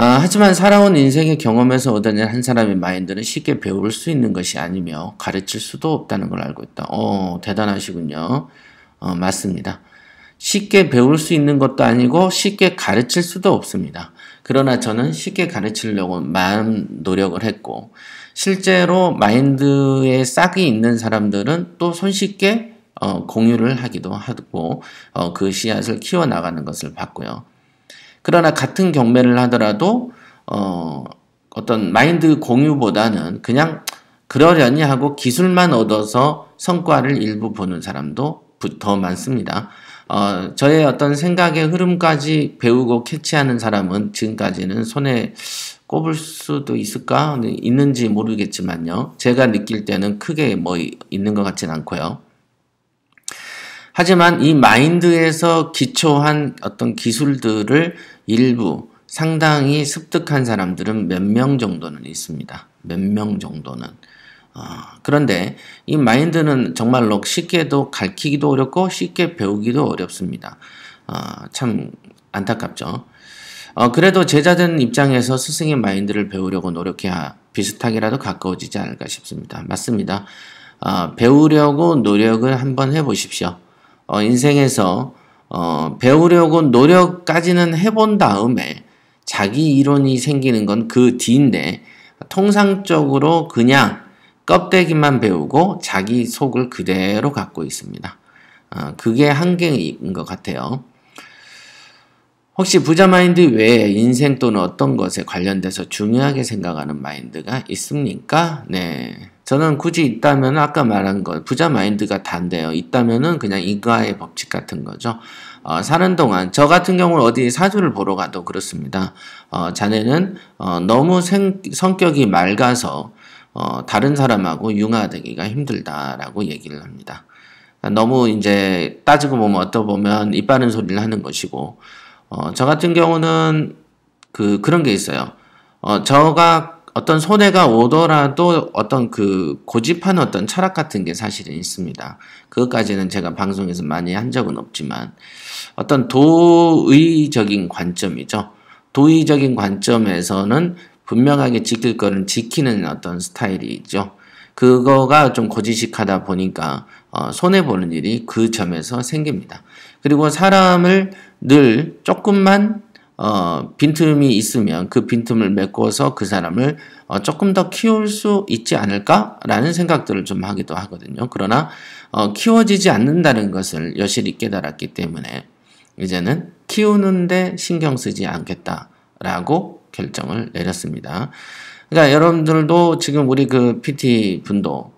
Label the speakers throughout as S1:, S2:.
S1: 아, 하지만 살아온 인생의 경험에서 얻어낸 한 사람의 마인드는 쉽게 배울 수 있는 것이 아니며 가르칠 수도 없다는 걸 알고 있다. 어, 대단하시군요. 어, 맞습니다. 쉽게 배울 수 있는 것도 아니고 쉽게 가르칠 수도 없습니다. 그러나 저는 쉽게 가르치려고 마음 노력을 했고 실제로 마인드에 싹이 있는 사람들은 또 손쉽게 어, 공유를 하기도 하고 어, 그 씨앗을 키워나가는 것을 봤고요. 그러나 같은 경매를 하더라도 어, 어떤 마인드 공유보다는 그냥 그러려니 하고 기술만 얻어서 성과를 일부 보는 사람도 더 많습니다. 어, 저의 어떤 생각의 흐름까지 배우고 캐치하는 사람은 지금까지는 손에 꼽을 수도 있을까? 있는지 모르겠지만요. 제가 느낄 때는 크게 뭐 있는 것 같진 않고요. 하지만 이 마인드에서 기초한 어떤 기술들을 일부 상당히 습득한 사람들은 몇 명 정도는 있습니다. 몇 명 정도는. 어, 그런데 이 마인드는 정말로 쉽게도 가르치기도 어렵고 쉽게 배우기도 어렵습니다. 어, 참 안타깝죠. 어, 그래도 제자된 입장에서 스승의 마인드를 배우려고 노력해야 비슷하게라도 가까워지지 않을까 싶습니다. 맞습니다. 어, 배우려고 노력을 한번 해보십시오. 어, 인생에서 어, 배우려고 노력까지는 해본 다음에 자기 이론이 생기는 건 그 뒤인데 통상적으로 그냥 껍데기만 배우고 자기 속을 그대로 갖고 있습니다. 어, 그게 한계인 것 같아요. 혹시 부자 마인드 외에 인생 또는 어떤 것에 관련돼서 중요하게 생각하는 마인드가 있습니까? 네. 저는 굳이 있다면 아까 말한 것 부자 마인드가 단데요. 있다면은 그냥 인과의 법칙 같은 거죠. 어, 사는 동안 저 같은 경우는 어디 사주를 보러 가도 그렇습니다. 어, 자네는 어, 너무 생, 성격이 맑아서 어, 다른 사람하고 융화되기가 힘들다라고 얘기를 합니다. 너무 이제 따지고 보면 어떠 보면 입 바른 소리를 하는 것이고, 어, 저 같은 경우는 그, 그런 게 있어요. 어, 저가 어떤 손해가 오더라도 어떤 그 고집한 어떤 철학 같은 게 사실은 있습니다. 그것까지는 제가 방송에서 많이 한 적은 없지만 어떤 도의적인 관점이죠. 도의적인 관점에서는 분명하게 지킬 거는 지키는 어떤 스타일이죠. 그거가 좀 고지식하다 보니까 어, 손해 보는 일이 그 점에서 생깁니다. 그리고 사람을 늘 조금만 어, 빈틈이 있으면 그 빈틈을 메꿔서 그 사람을 어, 조금 더 키울 수 있지 않을까라는 생각들을 좀 하기도 하거든요. 그러나 어, 키워지지 않는다는 것을 여실히 깨달았기 때문에 이제는 키우는데 신경 쓰지 않겠다라고 결정을 내렸습니다. 그러니까 여러분들도 지금 우리 그 PT 분도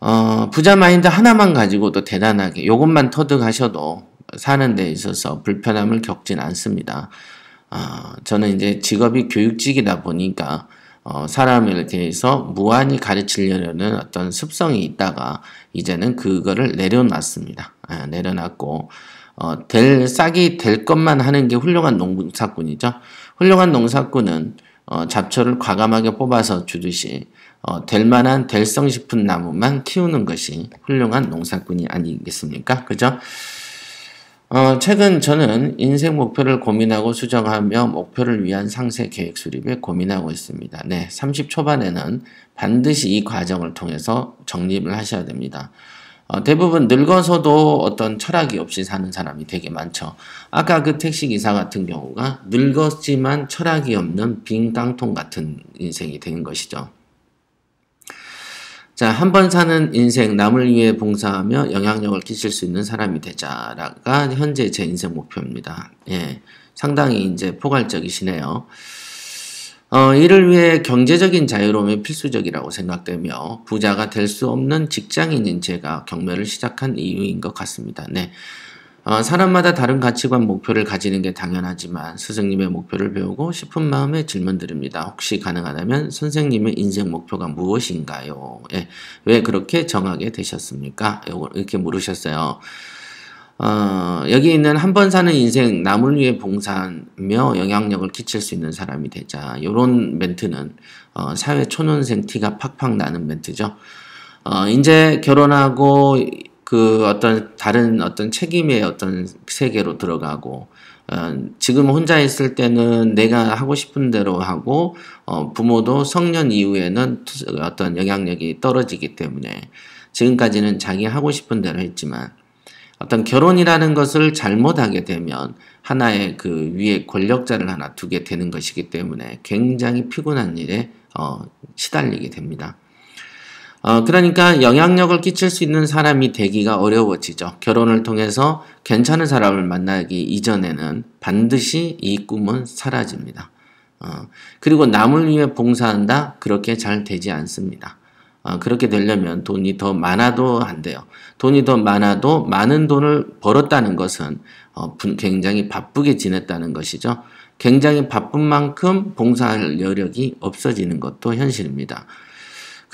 S1: 어, 부자 마인드 하나만 가지고도 대단하게 요것만 터득하셔도 사는 데 있어서 불편함을 겪진 않습니다. 어, 저는 이제 직업이 교육직이다 보니까 어, 사람에 대해서 무한히 가르치려는 어떤 습성이 있다가 이제는 그거를 내려놨습니다. 아, 내려놨고 어, 될 싹이 될 것만 하는 게 훌륭한 농사꾼이죠. 훌륭한 농사꾼은 어, 잡초를 과감하게 뽑아서 주듯이 어, 될 만한 될성 싶은 나무만 키우는 것이 훌륭한 농사꾼이 아니겠습니까? 그죠? 어, 최근 저는 인생 목표를 고민하고 수정하며 목표를 위한 상세 계획 수립에 고민하고 있습니다. 네, 30 초반에는 반드시 이 과정을 통해서 정립을 하셔야 됩니다. 어, 대부분 늙어서도 어떤 철학이 없이 사는 사람이 되게 많죠. 아까 그 택시 기사 같은 경우가 늙었지만 철학이 없는 빈 깡통 같은 인생이 된 것이죠. 자, 한 번 사는 인생, 남을 위해 봉사하며 영향력을 끼칠 수 있는 사람이 되자가 현재 제 인생 목표입니다. 예. 상당히 이제 포괄적이시네요. 어, 이를 위해 경제적인 자유로움이 필수적이라고 생각되며 부자가 될 수 없는 직장인인 제가 경매를 시작한 이유인 것 같습니다. 네. 어, 사람마다 다른 가치관, 목표를 가지는 게 당연하지만 스승님의 목표를 배우고 싶은 마음에 질문 드립니다. 혹시 가능하다면 선생님의 인생 목표가 무엇인가요? 예, 왜 그렇게 정하게 되셨습니까? 이렇게 물으셨어요. 어, 여기 있는 한 번 사는 인생 남을 위해 봉사하며 영향력을 끼칠 수 있는 사람이 되자. 요런 멘트는 어, 사회 초년생 티가 팍팍 나는 멘트죠. 어, 이제 결혼하고 그 어떤 다른 어떤 책임의 어떤 세계로 들어가고 어, 지금 혼자 있을 때는 내가 하고 싶은 대로 하고 어, 부모도 성년 이후에는 어떤 영향력이 떨어지기 때문에 지금까지는 자기 하고 싶은 대로 했지만 어떤 결혼이라는 것을 잘못하게 되면 하나의 그 위에 권력자를 하나 두게 되는 것이기 때문에 굉장히 피곤한 일에 어, 시달리게 됩니다. 어, 그러니까 영향력을 끼칠 수 있는 사람이 되기가 어려워지죠. 결혼을 통해서 괜찮은 사람을 만나기 이전에는 반드시 이 꿈은 사라집니다. 어, 그리고 남을 위해 봉사한다? 그렇게 잘 되지 않습니다. 어, 그렇게 되려면 돈이 더 많아도 안 돼요. 돈이 더 많아도 많은 돈을 벌었다는 것은 어, 굉장히 바쁘게 지냈다는 것이죠. 굉장히 바쁜 만큼 봉사할 여력이 없어지는 것도 현실입니다.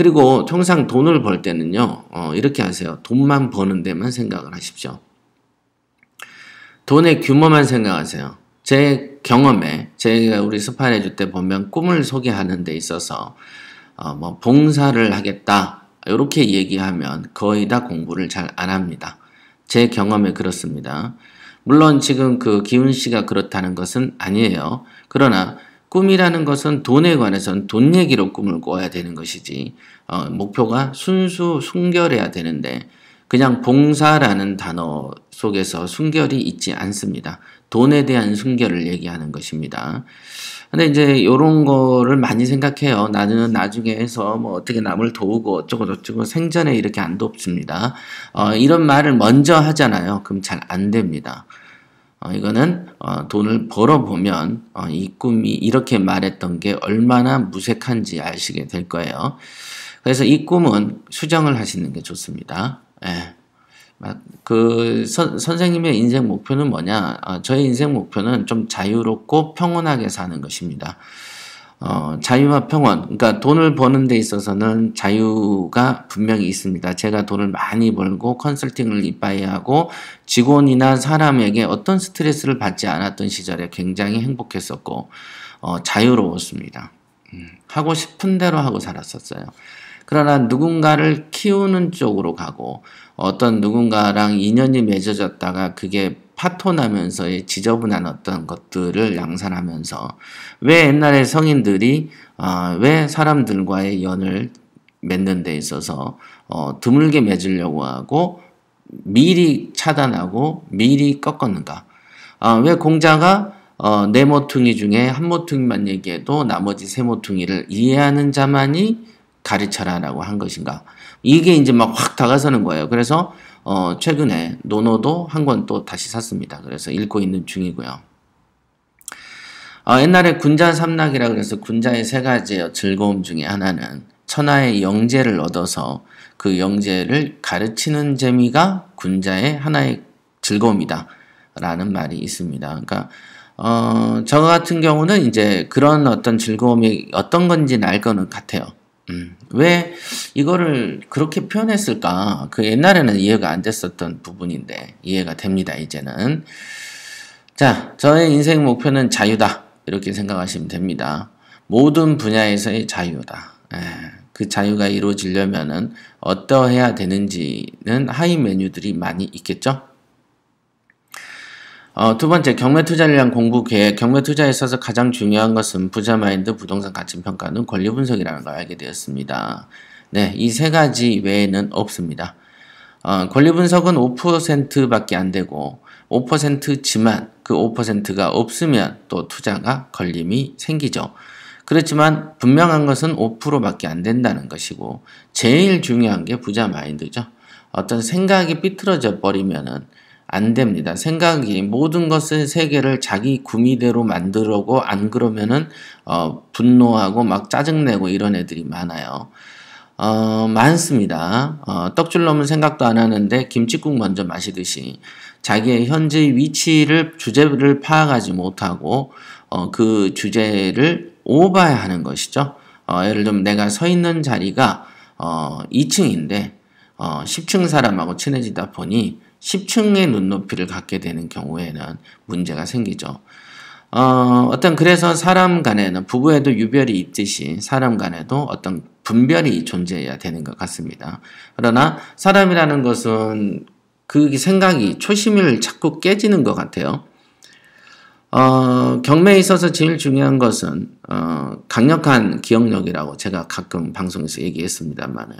S1: 그리고 통상 돈을 벌 때는요, 어, 이렇게 하세요. 돈만 버는 데만 생각을 하십시오. 돈의 규모만 생각하세요. 제 경험에 제가 우리 스파레주 때 보면 꿈을 소개하는 데 있어서 어, 뭐 봉사를 하겠다 이렇게 얘기하면 거의 다 공부를 잘 안 합니다. 제 경험에 그렇습니다. 물론 지금 그 기훈 씨가 그렇다는 것은 아니에요. 그러나 꿈이라는 것은 돈에 관해서는 돈 얘기로 꿈을 꿔야 되는 것이지 어, 목표가 순수 순결해야 되는데 그냥 봉사라는 단어 속에서 순결이 있지 않습니다. 돈에 대한 순결을 얘기하는 것입니다. 근데 이제 이런 거를 많이 생각해요. 나는 나중에 해서 뭐 어떻게 남을 도우고 어쩌고 저쩌고 생전에 이렇게 안 돕습니다. 어, 이런 말을 먼저 하잖아요. 그럼 잘 안 됩니다. 어, 이거는 어, 돈을 벌어보면 어, 이 꿈이 이렇게 말했던 게 얼마나 무색한지 아시게 될 거예요. 그래서 이 꿈은 수정을 하시는 게 좋습니다. 예. 그 선, 선생님의 인생 목표는 뭐냐? 어, 저의 인생 목표는 좀 자유롭고 평온하게 사는 것입니다. 어, 자유와 평온, 그러니까 돈을 버는 데 있어서는 자유가 분명히 있습니다. 제가 돈을 많이 벌고 컨설팅을 이빠이 하고 직원이나 사람에게 어떤 스트레스를 받지 않았던 시절에 굉장히 행복했었고 어, 자유로웠습니다. 음, 하고 싶은 대로 하고 살았었어요. 그러나 누군가를 키우는 쪽으로 가고 어떤 누군가랑 인연이 맺어졌다가 그게 파토나면서의 지저분한 어떤 것들을 양산하면서 왜 옛날에 성인들이 어, 왜 사람들과의 연을 맺는 데 있어서 어, 드물게 맺으려고 하고 미리 차단하고 미리 꺾었는가? 어, 왜 공자가 어, 네 모퉁이 중에 한 모퉁이만 얘기해도 나머지 세 모퉁이를 이해하는 자만이 가르쳐라라고 한 것인가? 이게 이제 막 확 다가서는 거예요. 그래서 어, 최근에 노노도 한 권 또 다시 샀습니다. 그래서 읽고 있는 중이고요. 어, 옛날에 군자 삼락이라 그래서 군자의 세 가지의 즐거움 중에 하나는 천하의 영재를 얻어서 그 영재를 가르치는 재미가 군자의 하나의 즐거움이다. 라는 말이 있습니다. 그러니까, 어, 저 같은 경우는 이제 그런 어떤 즐거움이 어떤 건지 알 거는 같아요. 음, 왜 이거를 그렇게 표현했을까? 그 옛날에는 이해가 안 됐었던 부분인데 이해가 됩니다, 이제는. 자, 저의 인생 목표는 자유다. 이렇게 생각하시면 됩니다. 모든 분야에서의 자유다. 에, 예, 그 자유가 이루어지려면은 어떠해야 되는지는 하위 메뉴들이 많이 있겠죠? 어, 두 번째, 경매 투자를 위한 공부 계획. 경매 투자에 있어서 가장 중요한 것은 부자 마인드, 부동산 가치 평가는 권리 분석이라는 걸 알게 되었습니다. 네, 이 세 가지 외에는 없습니다. 어, 권리 분석은 5%밖에 안 되고 5%지만 그 5%가 없으면 또 투자가 걸림이 생기죠. 그렇지만 분명한 것은 5%밖에 안 된다는 것이고 제일 중요한 게 부자 마인드죠. 어떤 생각이 삐뚤어져 버리면은 안 됩니다. 생각이 모든 것의 세계를 자기 구미대로 만들고 안 그러면은 어, 분노하고 막 짜증내고 이런 애들이 많아요. 어, 많습니다. 어, 떡줄 넘은 생각도 안 하는데 김치국 먼저 마시듯이 자기의 현재 위치를 주제를 파악하지 못하고 어, 그 주제를 오버하는 것이죠. 어, 예를 들면 내가 서 있는 자리가 어, 2층인데 어, 10층 사람하고 친해지다 보니 10층의 눈높이를 갖게 되는 경우에는 문제가 생기죠. 어, 어떤 그래서 사람 간에는 부부에도 유별이 있듯이 사람 간에도 어떤 분별이 존재해야 되는 것 같습니다. 그러나 사람이라는 것은 그 생각이 초심을 자꾸 깨지는 것 같아요. 어, 경매에 있어서 제일 중요한 것은 어, 강력한 기억력이라고 제가 가끔 방송에서 얘기했습니다만은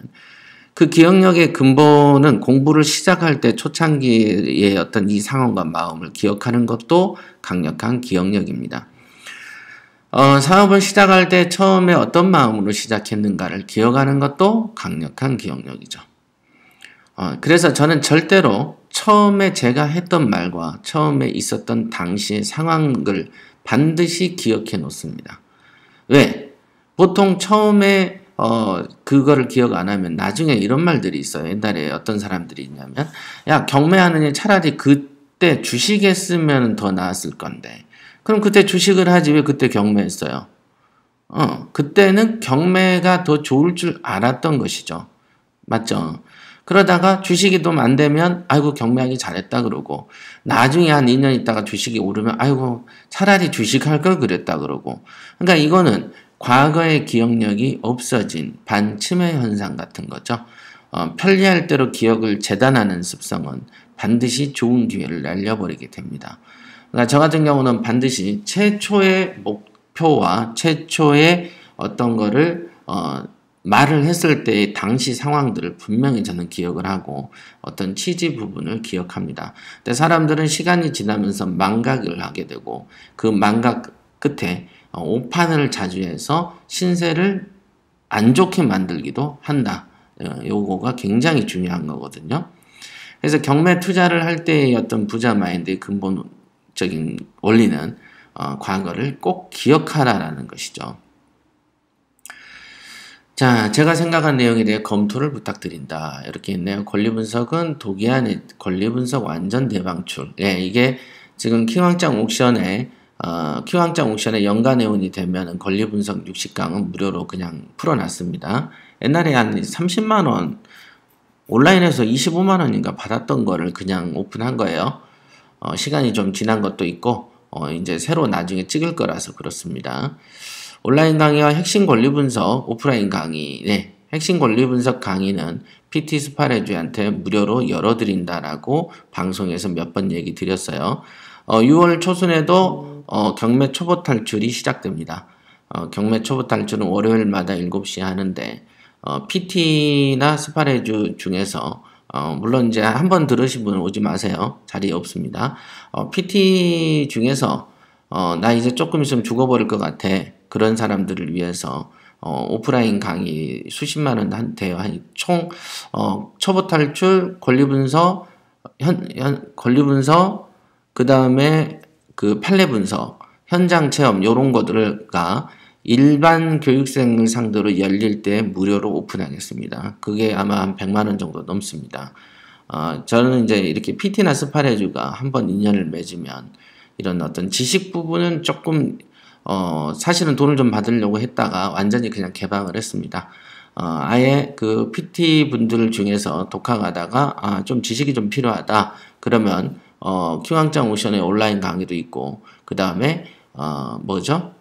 S1: 그 기억력의 근본은 공부를 시작할 때 초창기의 어떤 이 상황과 마음을 기억하는 것도 강력한 기억력입니다. 어, 사업을 시작할 때 처음에 어떤 마음으로 시작했는가를 기억하는 것도 강력한 기억력이죠. 어, 그래서 저는 절대로 처음에 제가 했던 말과 처음에 있었던 당시의 상황을 반드시 기억해 놓습니다. 왜? 보통 처음에 어 그거를 기억 안 하면 나중에 이런 말들이 있어요. 옛날에 어떤 사람들이 있냐면 야 경매하느니 차라리 그때 주식 했으면 더 나았을 건데 그럼 그때 주식을 하지 왜 그때 경매했어요? 어 그때는 경매가 더 좋을 줄 알았던 것이죠. 맞죠? 그러다가 주식이 좀 안 되면 아이고 경매하기 잘했다 그러고 나중에 한 2년 있다가 주식이 오르면 아이고 차라리 주식할 걸 그랬다 그러고 그러니까 이거는 과거의 기억력이 없어진 반침해 현상 같은 거죠. 어, 편리할 대로 기억을 재단하는 습성은 반드시 좋은 기회를 날려버리게 됩니다. 그러니까 저 같은 경우는 반드시 최초의 목표와 최초의 어떤 거를 어, 말을 했을 때의 당시 상황들을 분명히 저는 기억을 하고 어떤 취지 부분을 기억합니다. 근데 사람들은 시간이 지나면서 망각을 하게 되고 그 망각 끝에 어, 오판을 자주 해서 신세를 안 좋게 만들기도 한다. 어, 요거가 굉장히 중요한 거거든요. 그래서 경매 투자를 할 때의 어떤 부자 마인드의 근본적인 원리는 어, 과거를 꼭 기억하라라는 것이죠. 자, 제가 생각한 내용에 대해 검토를 부탁드린다. 이렇게 있네요. 권리 분석은 독이안의 권리 분석 완전 대방출. 예, 이게 지금 키왕짱 옥션에 어, 키왕짱 옥션에 연간 회원이 되면 권리 분석 60강은 무료로 그냥 풀어놨습니다. 옛날에 한 30만 원 온라인에서 25만 원인가 받았던 거를 그냥 오픈한 거예요. 어, 시간이 좀 지난 것도 있고 어, 이제 새로 나중에 찍을 거라서 그렇습니다. 온라인 강의와 핵심 권리 분석 오프라인 강의 네, 핵심 권리 분석 강의는 PT 스파레주한테 무료로 열어드린다라고 방송에서 몇 번 얘기 드렸어요. 어, 6월 초순에도 어, 경매 초보 탈출이 시작됩니다. 어, 경매 초보 탈출은 월요일마다 7시에 하는데 어, PT나 스파레주 중에서 어, 물론 이제 한 번 들으신 분은 오지 마세요. 자리 없습니다. 어, PT 중에서 어, 나 이제 조금 있으면 죽어버릴 것 같아. 그런 사람들을 위해서 어, 오프라인 강의 수십만 원한테 총 어, 초보 탈출 권리 분석 현, 현 권리 분석 그 다음에 그 판례 분석 현장 체험 요런 것들을가 일반 교육생을 상대로 열릴 때 무료로 오픈하겠습니다. 그게 아마 한 100만 원 정도 넘습니다. 어, 저는 이제 이렇게 PT나 스파레주가 한번 인연을 맺으면 이런 어떤 지식 부분은 조금 어, 사실은 돈을 좀 받으려고 했다가 완전히 그냥 개방을 했습니다. 어, 아예 그 PT 분들 중에서 독학하다가 아, 좀 지식이 좀 필요하다. 그러면 어, 큐왕짱 오션의 온라인 강의도 있고 그 다음에 어, 뭐죠?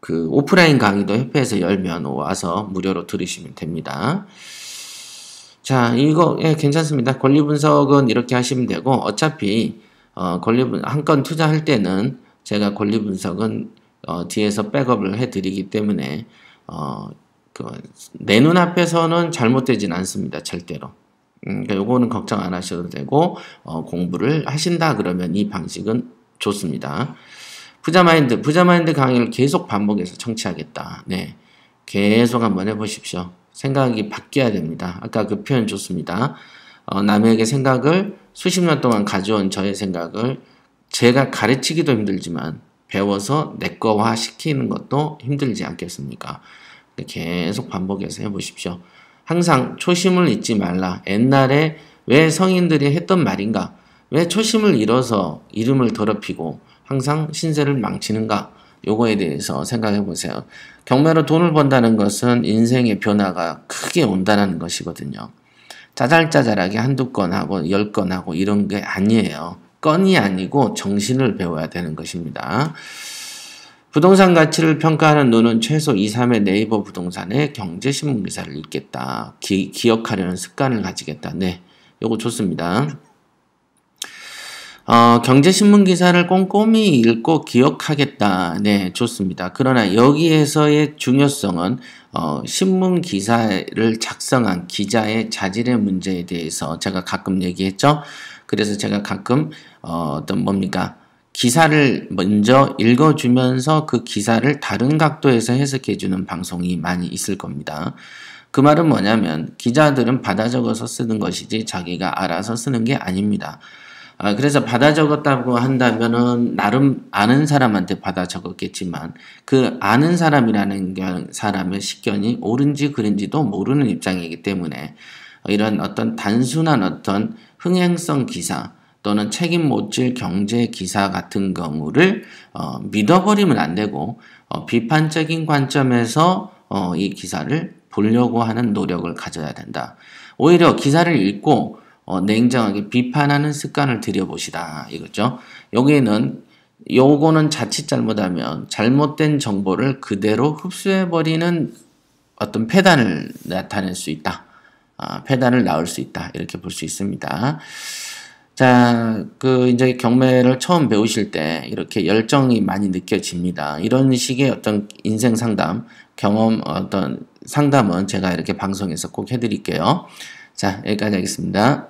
S1: 그 오프라인 강의도 협회에서 열면 와서 무료로 들으시면 됩니다. 자, 이거 예, 괜찮습니다. 권리 분석은 이렇게 하시면 되고 어차피 어, 권리 한 건 투자할 때는 제가 권리 분석은 어, 뒤에서 백업을 해드리기 때문에 어, 그 내 눈앞에서는 잘못되진 않습니다. 절대로. 음, 그러니까 요거는 걱정 안 하셔도 되고 어, 공부를 하신다 그러면 이 방식은 좋습니다. 부자마인드, 부자마인드 강의를 계속 반복해서 청취하겠다. 네, 계속 한번 해보십시오. 생각이 바뀌어야 됩니다. 아까 그 표현 좋습니다. 어, 남에게 생각을 수십 년 동안 가져온 저의 생각을 제가 가르치기도 힘들지만 배워서 내 거화 시키는 것도 힘들지 않겠습니까? 계속 반복해서 해보십시오. 항상 초심을 잊지 말라. 옛날에 왜 성인들이 했던 말인가? 왜 초심을 잃어서 이름을 더럽히고 항상 신세를 망치는가? 요거에 대해서 생각해 보세요. 경매로 돈을 번다는 것은 인생의 변화가 크게 온다는 것이거든요. 짜잘짜잘하게 한두 건 하고 열 건 하고 이런 게 아니에요. 건이 아니고 정신을 배워야 되는 것입니다. 부동산 가치를 평가하는 눈은 최소 2, 3회 네이버 부동산의 경제신문 기사를 읽겠다. 기, 기억하려는 습관을 가지겠다. 네, 요거 좋습니다. 어, 경제신문 기사를 꼼꼼히 읽고 기억하겠다. 네, 좋습니다. 그러나 여기에서의 중요성은 어, 신문 기사를 작성한 기자의 자질의 문제에 대해서 제가 가끔 얘기했죠. 그래서 제가 가끔 어, 어떤 뭡니까 기사를 먼저 읽어주면서 그 기사를 다른 각도에서 해석해주는 방송이 많이 있을 겁니다. 그 말은 뭐냐면 기자들은 받아 적어서 쓰는 것이지 자기가 알아서 쓰는 게 아닙니다. 아, 그래서 받아 적었다고 한다면은 나름 아는 사람한테 받아 적었겠지만 그 아는 사람이라는 사람의 식견이 옳은지 그른지도 모르는 입장이기 때문에 이런 어떤 단순한 어떤 흥행성 기사 또는 책임 못 질 경제 기사 같은 경우를 어, 믿어버리면 안 되고 어, 비판적인 관점에서 어, 이 기사를 보려고 하는 노력을 가져야 된다. 오히려 기사를 읽고 어, 냉정하게 비판하는 습관을 들여보시라 이거죠. 여기는 요거는 자칫 잘못하면 잘못된 정보를 그대로 흡수해버리는 어떤 폐단을 나타낼 수 있다. 아, 폐단을 낳을 수 있다. 이렇게 볼 수 있습니다. 자, 그 이제 경매를 처음 배우실 때 이렇게 열정이 많이 느껴집니다. 이런 식의 어떤 인생 상담, 경험 어떤 상담은 제가 이렇게 방송에서 꼭 해드릴게요. 자, 여기까지 하겠습니다.